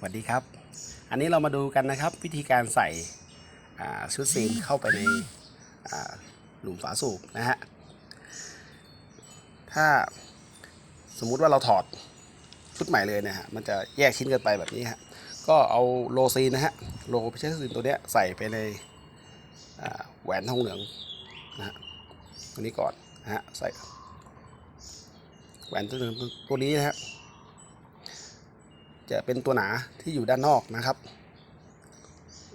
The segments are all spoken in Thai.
สวัสดีครับ อันนี้เรามาดูกันนะครับ วิธีการใส่ชุดซีนเข้าไปในหลุมฝาสูบนะฮะ ถ้าสมมุติว่าเราถอดชุดใหม่เลยเนี่ยฮะ มันจะแยกชิ้นกันไปแบบนี้ฮะ ก็เอาโลซีนนะฮะ โลพิเชษซีนตัวเนี้ยใส่ไปในแหวนทองเหลืองนะฮะ ตัวนี้ก่อนนะฮะ ใส่แหวนตัวเหลืองตัวนี้นะฮะ จะเป็นตัวหนาที่อยู่ด้านนอกนะครับ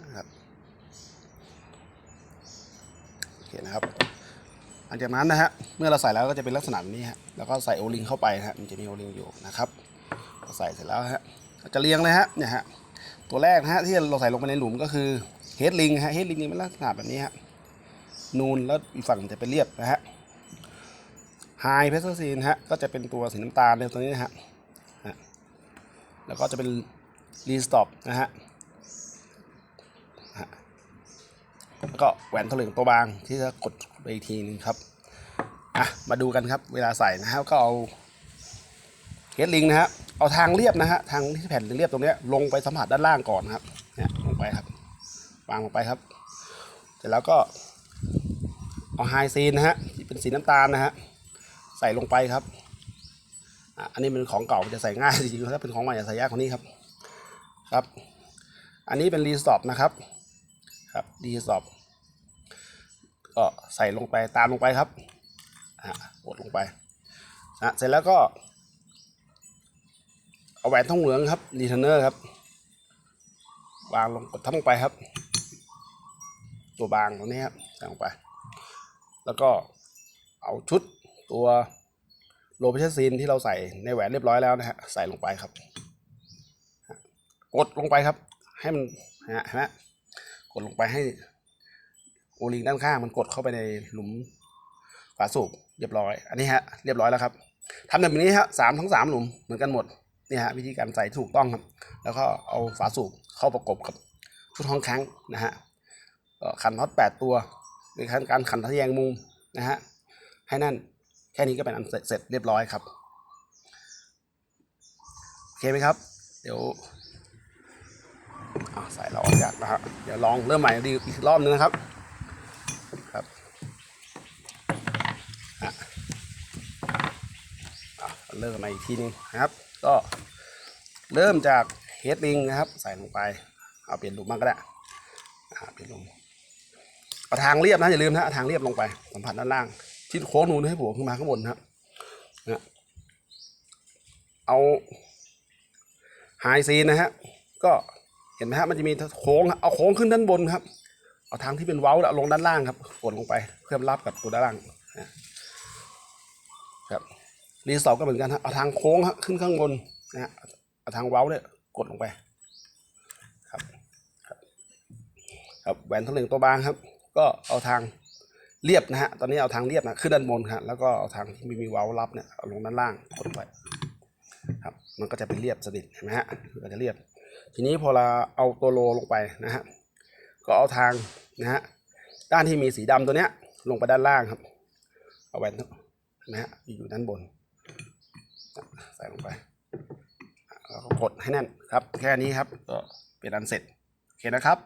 นะครับโอเคนะครับหลังจากนั้นนะฮะเมื่อเราใส่แล้วก็จะเป็นลักษณะแบบนี้ฮะแล้วก็ใส่โอลิงเข้าไปนะฮะมันจะมีโอลิงอยู่นะครับใส่เสร็จแล้วฮะจะเรียงเลยฮะเนี่ยฮะตัวแรกนะฮะที่เราใส่ลงไปในหลุมก็คือเฮดลิงฮะเฮดลิงนี่เป็นลักษณะแบบนี้ฮะนูนแล้วอีกฝั่งจะเป็นเรียบนะฮะไฮเพสเซอร์ซีนฮะก็จะเป็นตัวสีน้ำตาลในตัวนี้นะฮะ แล้วก็จะเป็นรีสต็อปนะฮะแล้วก็แหวนถลึงตัวบางที่จะกดไปอีกทีนึงครับอะมาดูกันครับเวลาใส่นะฮะก็เอาเฮดลิงนะฮะเอาทางเรียบนะฮะทางที่แผ่นเรียบตรงนี้ลงไปสัมผัสด้านล่างก่อนครับเนี่ยลงไปครับวางลงไปครับ เสร็จแล้วก็เอาไฮซีนนะฮะที่เป็นสีน้ำตาลนะฮะใส่ลงไปครับ อันนี้เป็นของเก่าจะใส่ง่ายจริงๆถ้าเป็นของใหม่จะใส่ยากกว่านี้ครับครับ อันนี้เป็นรีสอปนะครับครับรีสอปก็ใส่ลงไปตามลงไปครับอะกดลงไปอะเสร็จแล้วก็เอาแหวนทองเหลืองครับรีเทนเนอร์ครับ วางลงกดทับลงไปครับ ตัวบางตรงนี้ครับใส่ลงไป แล้วก็เอาชุดตัว โลเปชซีนที่เราใส่ในแหวนเรียบร้อยแล้วนะฮะใส่ลงไปครับ กดลงไปครับ ให้มันนะฮะกดลงไปให้โอลิงด้านข้างมันกดเข้าไปในหลุมฝาสูบเรียบร้อย อันนี้ฮะเรียบร้อยแล้วครับทำแบบนี้ฮะสามทั้งสามหลุมเหมือนกันหมดนี่ฮะวิธีการใส่ถูกต้องครับ แล้วก็เอาฝาสูบเข้าประกบกับชุดห้องแข้งนะฮะขันน็อตแปดตัวโดยการขันทะแยงมุมนะฮะให้นั่น แค่นี้ก็เป็นอันเสร็จเรียบร้อยครับโอเคไหมครับ เดี๋ยวอะใส่เราออกจากนะฮะเดี๋ยวลองเริ่มใหม่ดีอีกรอบนึงนะครับครับอะเริ่มใหม่อีกทีนึงนะครับ ก็เริ่มจากเฮดลิงนะครับ ใส่ลงไปเอาเปลี่ยนลุมบ้างก็ได้อะเปลี่ยนลุมเอาทางเรียบนะอย่าลืมนะทางเรียบลงไปสัมผัสด้านล่าง ที่โค้งนูนให้ผมขึ้นมาข้างบนนะครับนะเอาไฮซีนนะฮะก็เห็นไหมฮะมันจะมีโค้งเอาโค้งขึ้นด้านบนครับ เอาทางที่เป็นเว้าลลงด้านล่างครับกดลงไปเพื่อรับกับตัวด้านล่างนะครับรีสอร์ทก็เหมือนกันฮะเอาทางโค้งขึ้นข้างบนนะฮะเอาทางเว้าเนี่ยกดลงไปครับครับครับแหวนทั้งหนึ่งตัวบางครับ ก็เอาทาง เรียบนะฮะ ตอนนี้เอาทางเรียบนะขึ้นด้านบนครับแล้วก็เอาทางที่ไม่มีเว้ารับเนี่ยเอาลงด้านล่างกดไปครับ มันก็จะเป็นเรียบสนิทเห็นไหมฮะก็จะเรียบ ทีนี้พอเราเอาตัวโลลงไปนะฮะ ก็เอาทางนะฮะด้านที่มีสีดำตัวเนี้ย ลงไปด้านล่างครับ เอาแหวนนะฮะอยู่ด้านบน ใส่ลงไปแล้วก็กดให้แน่นครับ แค่นี้ครับ ก็เป็นอันเสร็จ โอเคนะครับ